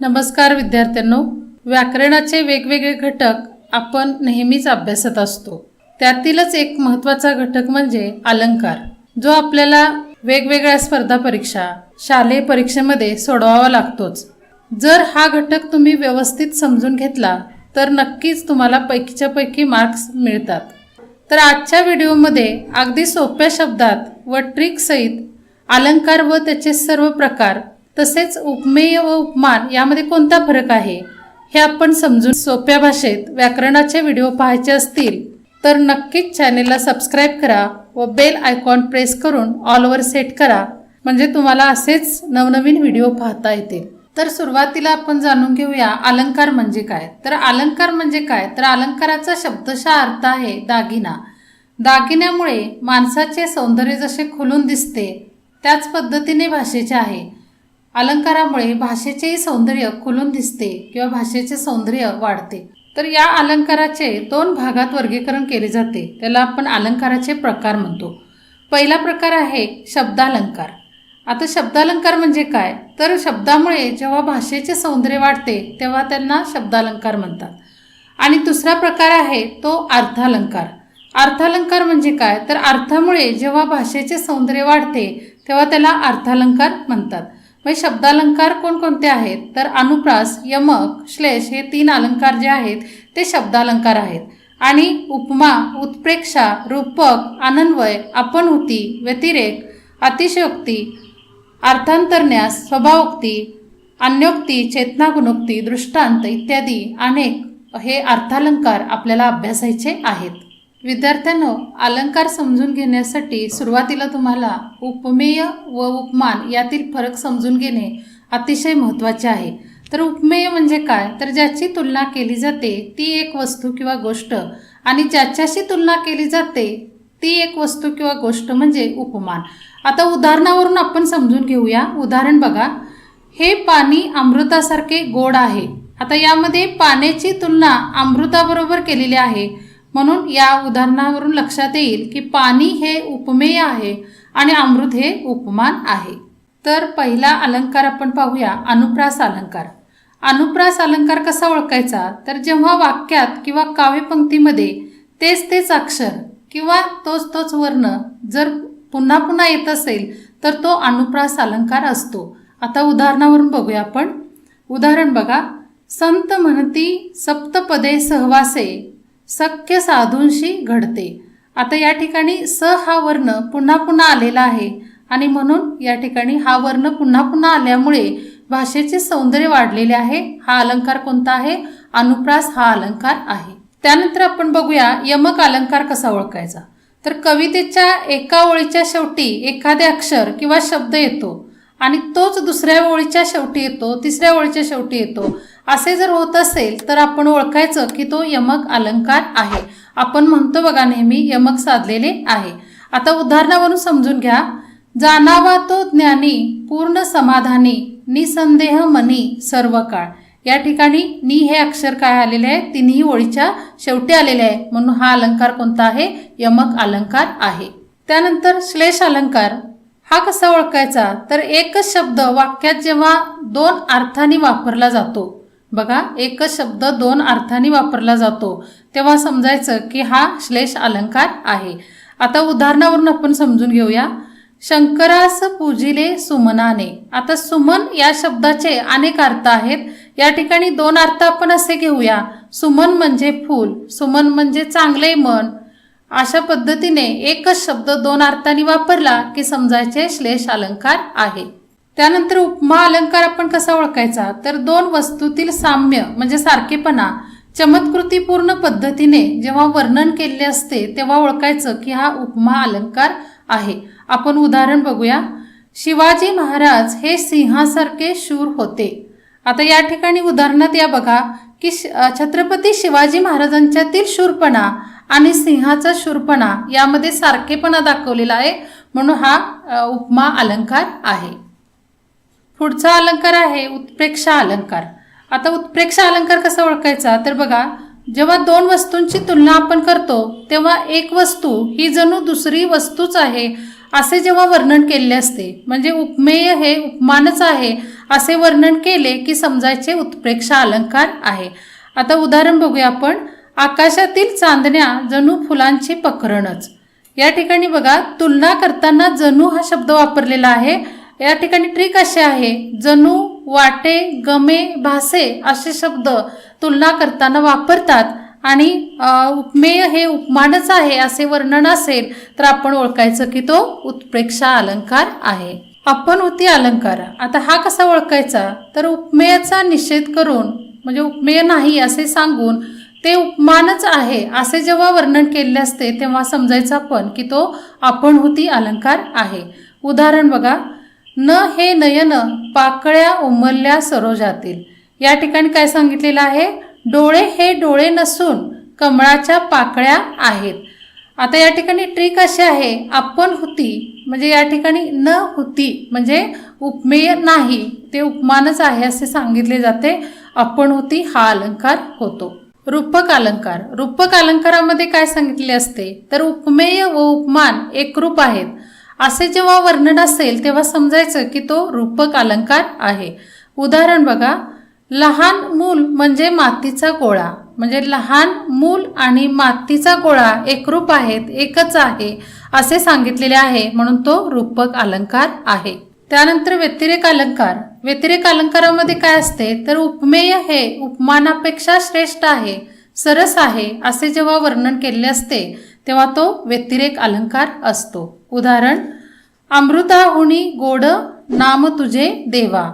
नमस्कार विद्यार्थ्यांनो. व्याकरणाचे वेगवेगळे घटक आपण नेहमीच अभ्यासत असतो. त्यातीलच एक महत्त्वाचा घटक म्हणजे अलंकार जो आपल्याला वेगवेगळ्या स्पर्धा परीक्षा शालेय परीक्षेमध्ये सोडवावा लागतोच. जर हा घटक तुम्ही व्यवस्थित समजून घेतला तर नक्कीच तुम्हाला पैकीच्या पैकी मार्क्स मिळतात. तर आजच्या व्हिडिओमध्ये अगदी सोप्या शब्दात व ट्रिकसहित अलंकार व त्याचे सर्व प्रकार तसेच उपमेय व उपमान यामध्ये कोणता फरक आहे? हे आपण समजून सोप्या भाषेत व्याकरणाचे व्हिडिओ पाहायचे असतील तर नक्कीच चॅनेलला सबस्क्राईब करा व बेल आयकॉन प्रेस करून ऑलवर सेट करा म्हणजे तुम्हाला असेच नवनवीन व्हिडिओ पाहता येतील. तर सुरुवातीला आपण जाणून घेऊया अलंकार म्हणजे काय? तर अलंकार म्हणजे काय? तर अलंकाराचा शब्दशः अर्थ आहे दागिना. दागिन्यामुळे माणसाचे सौंदर्य जसे खुलून दिसते त्याच पद्धतीने भाषेचे आहे. अलंकारामुळे भाषेचेही सौंदर्य खुलून दिसते किंवा भाषेचे सौंदर्य वाढते. तर या अलंकाराचे दोन भागात वर्गीकरण केले जाते. त्याला आपण अलंकाराचे प्रकार म्हणतो. पहिला प्रकार आहे शब्दालंकार. आता शब्दालंकार म्हणजे काय? तर शब्दामुळे जेव्हा भाषेचे सौंदर्य वाढते तेव्हा त्यांना शब्दालंकार म्हणतात. आणि दुसरा प्रकार आहे तो अर्थालंकार. अर्थालंकार म्हणजे काय? तर अर्थामुळे जेव्हा भाषेचे सौंदर्य वाढते तेव्हा त्याला अर्थालंकार म्हणतात. म्हणजे शब्दालंकार कोणकोणते आहेत? तर अनुप्रास यमक श्लेष हे तीन अलंकार जे आहेत ते शब्दालंकार आहेत. आणि उपमा उत्प्रेक्षा रूपक आनन्वय आपणहुती व्यतिरेक अतिशयोक्ती अर्थांतरण्यास स्वभावोक्ती अन्योक्ती चेतनागुणोक्ती दृष्टांत इत्यादी अनेक हे अर्थालंकार आपल्याला अभ्यासायचे आहेत. विद्यार्थ्यांनो अलंकार समजून घेण्यासाठी सुरुवातीला तुम्हाला उपमेय व उपमान यातील फरक समजून घेणे अतिशय महत्त्वाचे आहे. तर उपमेय म्हणजे काय? तर ज्याची तुलना केली जाते ती एक वस्तू किंवा गोष्ट. आणि ज्याच्याशी तुलना केली जाते ती एक वस्तू किंवा गोष्ट म्हणजे उपमान. आता उदाहरणावरून आपण समजून घेऊया. उदाहरण बघा. हे पाणी अमृतासारखे गोड आहे. आता यामध्ये पाण्याची तुलना अमृताबरोबर केलेली आहे. म्हणून या उदाहरणावरून लक्षात येईल की पाणी हे उपमेय आहे आणि अमृत हे उपमान आहे. तर पहिला अलंकार आपण पाहूया अनुप्रास अलंकार. अनुप्रास अलंकार कसा ओळखायचा? तर जेव्हा वाक्यात किंवा काव्यपंक्तीमध्ये तेच तेच अक्षर किंवा तोच तोच वर्ण जर पुन्हा पुन्हा येत असेल तर तो अनुप्रास अलंकार असतो. आता उदाहरणावरून बघूया आपण. उदाहरण बघा. संत म्हणती सप्तपदे सहवासे सख्य साधूंशी घडते. आता या ठिकाणी स हा वर्ण पुन्हा पुन्हा आलेला आहे आणि म्हणून या ठिकाणी हा वर्ण पुन्हा पुन्हा आल्यामुळे भाषेचे सौंदर्य वाढलेले आहे. हा अलंकार कोणता आहे? अनुप्रास हा अलंकार आहे. त्यानंतर आपण बघूया यमक अलंकार कसा ओळखायचा. तर कवितेच्या एका ओळीच्या शेवटी एखादे अक्षर किंवा शब्द येतो. आणि तोच दुसऱ्या ओळीच्या शेवटी येतो तिसऱ्या ओळीच्या शेवटी येतो. असे जर होत असेल तर आपण ओळखायचं की तो यमक अलंकार आहे. आपण म्हणतो बघा नेहमी यमक साधलेले आहे. आता उदाहरणावरून समजून घ्या. जाणावा तो ज्ञानी पूर्ण समाधानी निसंदेह मनी सर्व काळ या ठिकाणी नी हे अक्षर काय आलेले आहे? तिन्ही ओळीच्या शेवटी आलेले आहे. म्हणून हा अलंकार कोणता आहे? यमक अलंकार आहे. त्यानंतर श्लेष अलंकार. हा कसा ओळखायचा? तर एकच शब्द वाक्यात जेव्हा दोन अर्थाने वापरला जातो बघा एकच शब्द दोन अर्थाने वापरला जातो तेव्हा समजायचं की हा श्लेष अलंकार आहे. आता उदाहरणावरून आपण समजून घेऊया. शंकरास पूजिले सुमनाने. आता सुमन या शब्दाचे अनेक अर्थ आहेत. या ठिकाणी दोन अर्थ आपण असे घेऊया. सुमन म्हणजे फूल सुमन म्हणजे चांगले मन अशा पद्धतीने एकच शब्द दोन अर्थांनी वापरला की समजायचे श्लेष अलंकार आहे. त्यानंतर उपमा अलंकार आपण कसा ओळखायचा? तर दोन वस्तूतील साम्य म्हणजे सारखेपणा चमत्कृतीपूर्ण पद्धतीने जेव्हा वर्णन केलेले असते तेव्हा ओळखायचं की हा उपमा अलंकार आहे. आपण उदाहरण बघूया. शिवाजी महाराज हे सिंहासारखे शूर होते. आता या ठिकाणी उदाहरणात या बघा की छत्रपती शिवाजी महाराजांच्यातील शूरपणा आणि सिंहाचा शूरपणा यामध्ये सारखेपणा दाखवलेला आहे. म्हणून हा उपमा अलंकार आहे. पुढचा अलंकार आहे उत्प्रेक्षा अलंकार. आता उत्प्रेक्षा अलंकार कसा ओळखायचा? तर बघा जेव्हा दोन वस्तूंची तुलना आपण करतो तेव्हा एक वस्तू ही जणू दुसरी वस्तूच आहे असे जेव्हा वर्णन केलेले असते. म्हणजे उपमेय हे उपमानच आहे असे वर्णन केले की समजायचे उत्प्रेक्षा अलंकार आहे. आता उदाहरण बघूया आपण. आकाशातील चांदण्या जणू फुलांची पखरणच या ठिकाणी बघा तुलना करताना जणू हा शब्द वापरलेला आहे. या ठिकाणी ट्रिक अशी आहे. जणू वाटे गमे भासे असे शब्द तुलना करताना वापरतात. आणि उपमेय हे उपमानच आहे असे वर्णन असेल तर आपण ओळखायचं की तो उत्प्रेक्षा अलंकार आहे. आपण होती अलंकार. आता हा कसा ओळखायचा? तर उपमेयाचा निषेध करून म्हणजे उपमेय नाही असे सांगून ते उपमानच आहे असे जेव्हा वर्णन केले असते तेव्हा समजायचं आपण की तो आपण होती अलंकार आहे. उदाहरण बघा. न हे नयन पाकळ्या उमलल्या सरोजातील. या ठिकाणी काय सांगितलेलं आहे? डोळे हे डोळे नसून कमळाच्या पाकळ्या आहेत. आता या ठिकाणी ट्रिक अशी आहे आपण होती म्हणजे या ठिकाणी न होती म्हणजे उपमेय नाही. ते उपमानच आहे असे सांगितले जाते. आपण होती हा अलंकार होतो. रूपक अलंकार. रूपक अलंकारामध्ये काय सांगितले असते? तर उपमेय व उपमान एकरूप आहेत. असे जेव्हा वर्णन असेल तेव्हा समजायचं की तो रूपक अलंकार आहे. उदाहरण बघा. लहान मूल म्हणजे मातीचा गोळा. म्हणजे लहान मूल आणि मातीचा गोळा एकरूप आहेत एकच आहे असे सांगितलेले आहे. म्हणून तो रूपक अलंकार आहे. त्यानंतर व्यतिरेक अलंकार. व्यतिरेक अलंकारामध्ये काय असते? तर उपमेय हे उपमानापेक्षा श्रेष्ठ आहे सरस आहे असे जेव्हा वर्णन केले असते तेव्हा तो व्यतिरेक अलंकार असतो. उदाहरण अमृताहुणी गोड नाम तुझे देवा.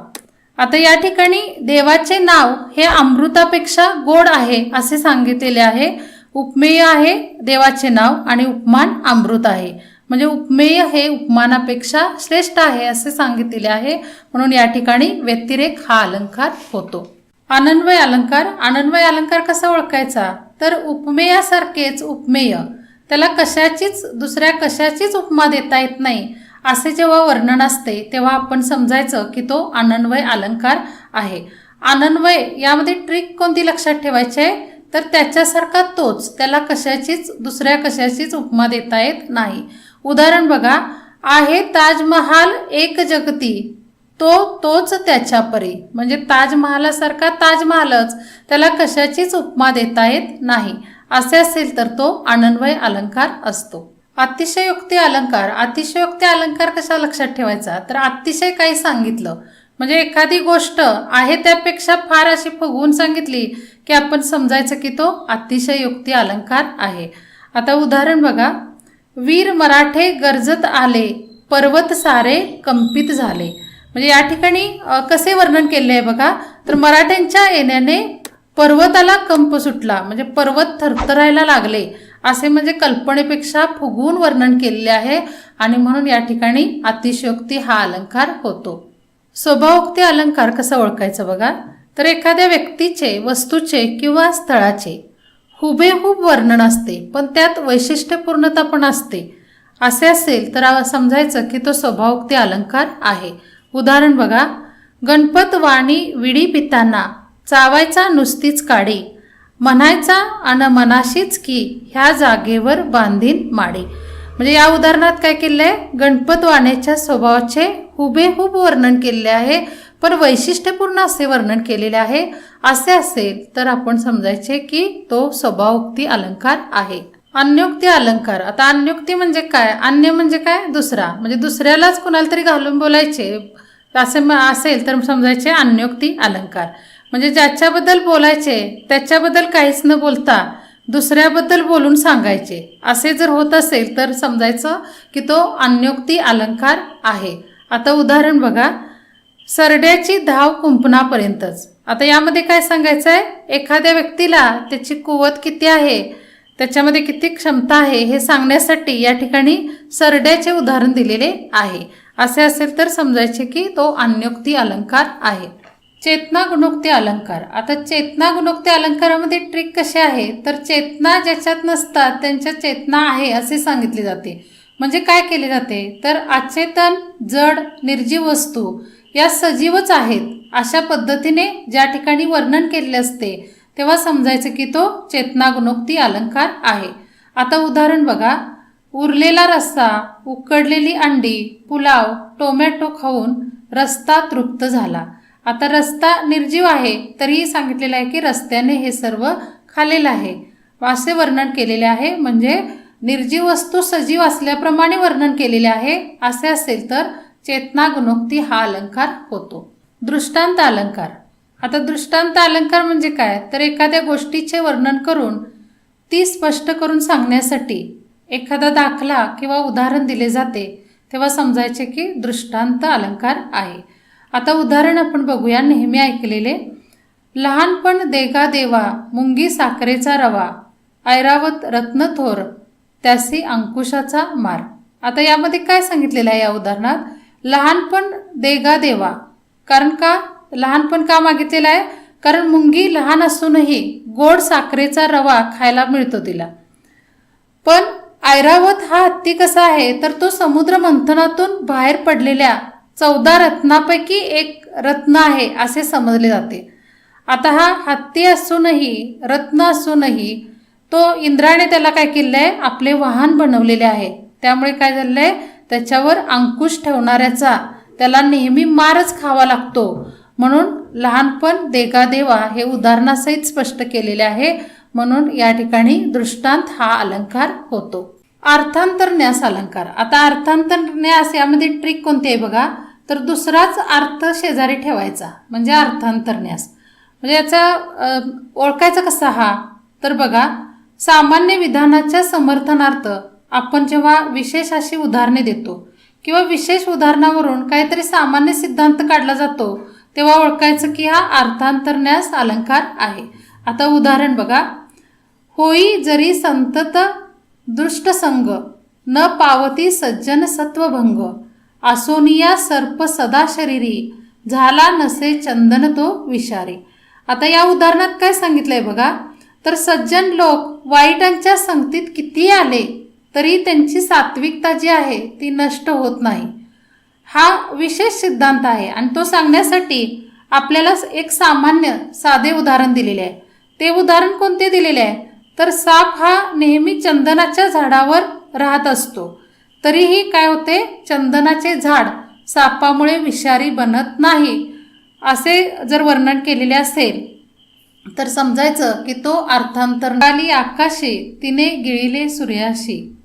आता या ठिकाणी देवाचे नाव हे अमृतापेक्षा गोड आहे असे सांगितलेले आहे. उपमेय आहे देवाचे नाव आणि उपमान अमृत आहे. म्हणजे उपमेय हे उपमानापेक्षा श्रेष्ठ आहे असे सांगितलेले आहे. म्हणून या ठिकाणी व्यतिरेक हा अलंकार होतो. अनन्वय अलंकार. अनन्वय अलंकार कसा ओळखायचा? तर उपमेयासारखेच उपमेय. त्याला कशाचीच दुसऱ्या कशाचीच उपमा देता येत नाही. असे जेव्हा वर्णन असते तेव्हा आपण समजायचं की तो अनन्वय अलंकार आहे. अनन्वय यामध्ये ट्रिक कोणती लक्षात ठेवायची आहे? तर त्याच्यासारखा तोच त्याला कशाचीच दुसऱ्या कशाचीच उपमा देता येत नाही. उदाहरण बघा आहे ताजमहाल एक जगती तो तोच त्याच्या परी म्हणजे ताजमहालासारखा ताजमहालच त्याला कशाचीच उपमा देता येत नाही. असे असेल तर तो अनन्वय अलंकार असतो. अतिशयोक्ती अलंकार. अतिशयोक्ती अलंकार कशा लक्षात ठेवायचा? तर अतिशय काही सांगितलं. म्हणजे एखादी गोष्ट आहे त्यापेक्षा फार अशी फुगवून सांगितली की आपण समजायचं की तो अतिशयोक्ती अलंकार आहे. आता उदाहरण बघा. वीर मराठे गरजत आले पर्वत सारे कंपित झाले. म्हणजे या ठिकाणी कसे वर्णन केले आहे बघा? तर मराठ्यांच्या येण्याने पर्वताला कंप सुटला म्हणजे पर्वत थरथरायला लागले. असे म्हणजे कल्पनेपेक्षा फुगवून वर्णन केलेले आहे आणि म्हणून या ठिकाणी अतिशयोक्ती हा अलंकार होतो. स्वभावोक्ती अलंकार कसा ओळखायचा बघा? तर एखाद्या व्यक्तीचे वस्तूचे किंवा स्थळाचे हुबेहूब वर्णन असते पण त्यात वैशिष्ट्यपूर्णता पण असते. असे असेल तर समजायचं की तो स्वभावोक्ती अलंकार आहे. उदाहरण बघा. गणपत वाणी विडी पिताना चावायचा नुसतीच काडी म्हणायचा अन मनाशीच की ह्या जागेवर बांधीन माडी. म्हणजे या उदाहरणात काय केलं आहे गणपत वाण्याच्या स्वभावाचे हुबेहूब वर्णन केलेले आहे. पण वैशिष्ट्यपूर्ण असे वर्णन केलेले आहे. असे असेल तर आपण समजायचे की तो स्वभावोक्ती अलंकार आहे. अन्योक्ती अलंकार. आता अन्योक्ती म्हणजे काय? अन्य म्हणजे काय? दुसरा. म्हणजे दुसऱ्यालाच कुणाला तरी घालून बोलायचे. असे असेल तर समजायचे अन्योक्ती अलंकार. म्हणजे ज्याच्याबद्दल बोलायचे त्याच्याबद्दल काहीच न बोलता दुसऱ्याबद्दल बोलून सांगायचे. असे जर होत असेल तर समजायचं की तो अन्योक्ती अलंकार आहे. आता उदाहरण बघा. सरड्याची धाव कुंपणापर्यंतच. आता यामध्ये काय सांगायचं आहे एखाद्या व्यक्तीला त्याची कुवत किती आहे? त्याच्यामध्ये किती क्षमता आहे? हे सांगण्यासाठी या ठिकाणी सरड्याचे उदाहरण दिलेले आहे. असे असेल तर समजायचे की तो अन्योक्ती अलंकार आहे. चेतना गुणोक्ती अलंकार. आता चेतना गुणोक्ती अलंकारामध्ये ट्रिक कशी आहे? तर चेतना ज्याच्यात नसतात त्यांच्या चेतना आहे असे सांगितले जाते. म्हणजे काय केले जाते? तर अचेतन जड निर्जीव वस्तू या सजीवच आहेत. अशा पद्धतीने ज्या ठिकाणी वर्णन केलेले असते तेव्हा समजायचं की तो चेतना गुणोक्ती अलंकार आहे. आता उदाहरण बघा. उरलेला रस्सा उकडलेली अंडी पुलाव टोमॅटो खाऊन रस्ता तृप्त झाला. आता रस्ता निर्जीव आहे तरीही सांगितलेलं आहे की रस्त्याने हे सर्व खाल्लेलं आहे. असे वर्णन केलेले आहे म्हणजे निर्जीव वस्तू सजीव असल्याप्रमाणे वर्णन केलेले आहे. असे असेल तर चेतना गुणोक्ती हा अलंकार होतो. दृष्टांत अलंकार. आता दृष्टांत अलंकार म्हणजे काय? तर एखाद्या गोष्टीचे वर्णन करून ती स्पष्ट करून सांगण्यासाठी एखादा दाखला किंवा उदाहरण दिले जाते तेव्हा समजायचे की दृष्टांत अलंकार आहे. आता उदाहरण आपण बघूया नेहमी ऐकलेले. लहानपण देगा देवा मुंगी साखरेचा रवा ऐरावत रत्नथोर त्यासी अंकुशाचा मार. आता यामध्ये काय सांगितलेलं आहे या उदाहरणात? लहानपण देगा देवा. कारण का? लहानपण का मागितलेलं आहे? कारण मुंगी लहान असूनही गोड साखरेचा रवा खायला मिळतो तिला. पण ऐरावत हा हत्ती कसा आहे? तर तो समुद्र मंथनातून बाहेर पडलेल्या चौदा रत्नापैकी एक रत्न आहे असे समजले जाते. आता हा हत्ती असूनही रत्न असूनही तो इंद्राने त्याला काय केलं आहे आपले वाहन बनवलेले आहे. त्यामुळे काय झालं आहे त्याच्यावर अंकुश ठेवणाऱ्याचा त्याला नेहमी मारच खावा लागतो. म्हणून लहानपण देगा देवा हे उदाहरणासहित स्पष्ट केलेले आहे. म्हणून या ठिकाणी दृष्टांत हा अलंकार होतो. अर्थांतरन्यास अलंकार. आता अर्थांतरन्यास यामध्ये ट्रिक कोणती आहे बघा? तर दुसराच अर्थ शेजारी ठेवायचा म्हणजे अर्थांतरन्यास म्हणजे याचा ओळखायचा कसा हा? तर बघा सामान्य विधानाच्या समर्थनार्थ आपण जेव्हा विशेष अशी उदाहरणे देतो किंवा विशेष उदाहरणावरून काहीतरी सामान्य सिद्धांत काढला जातो तेव्हा ओळखायचं की हा अर्थांतरन्यास अलंकार आहे. आता उदाहरण बघा. होई जरी संतत दुष्टसंग न पावती सज्जन सत्वभंग आसोनिया सर्प सदा शरीरी झाला नसे चंदन तो विषारी. आता या उदाहरणात काय सांगितलंय बघा. तर सज्जन लोक वाईटांच्या संगतीत किती आले तरी त्यांची सात्विकता जी आहे ती नष्ट होत नाही. हा विशेष सिद्धांत आहे आणि तो सांगण्यासाठी आपल्याला एक सामान्य साधे उदाहरण दिलेले आहे. ते उदाहरण कोणते दिलेले आहे? तर साप हा नेहमी चंदनाच्या झाडावर राहत असतो. तरीही काय होते? चंदनाचे झाड सापामुळे विषारी बनत नाही असे जर वर्णन केलेले असेल तर समजायचं की तो अर्थांतरणाली आकाशी तिने गिळिले सूर्याशी.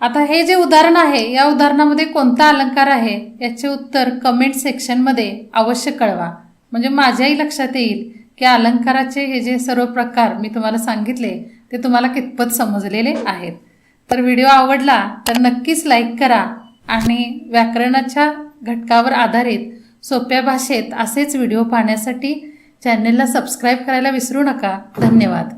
आता हे जे उदाहरण आहे या उदाहरणामध्ये कोणता अलंकार आहे? याचे उत्तर कमेंट सेक्शनमध्ये अवश्य कळवा. म्हणजे माझ्याही लक्षात येईल की अलंकाराचे हे जे सर्व प्रकार मी तुम्हाला सांगितले ते तुम्हाला कितपत समजलेले आहेत. तर व्हिडिओ आवडला तर नक्कीच लाईक करा आणि व्याकरणाच्या घटकावर आधारित सोप्या भाषेत असेच व्हिडिओ पाहण्यासाठी चॅनलला सबस्क्राईब करायला विसरू नका. धन्यवाद.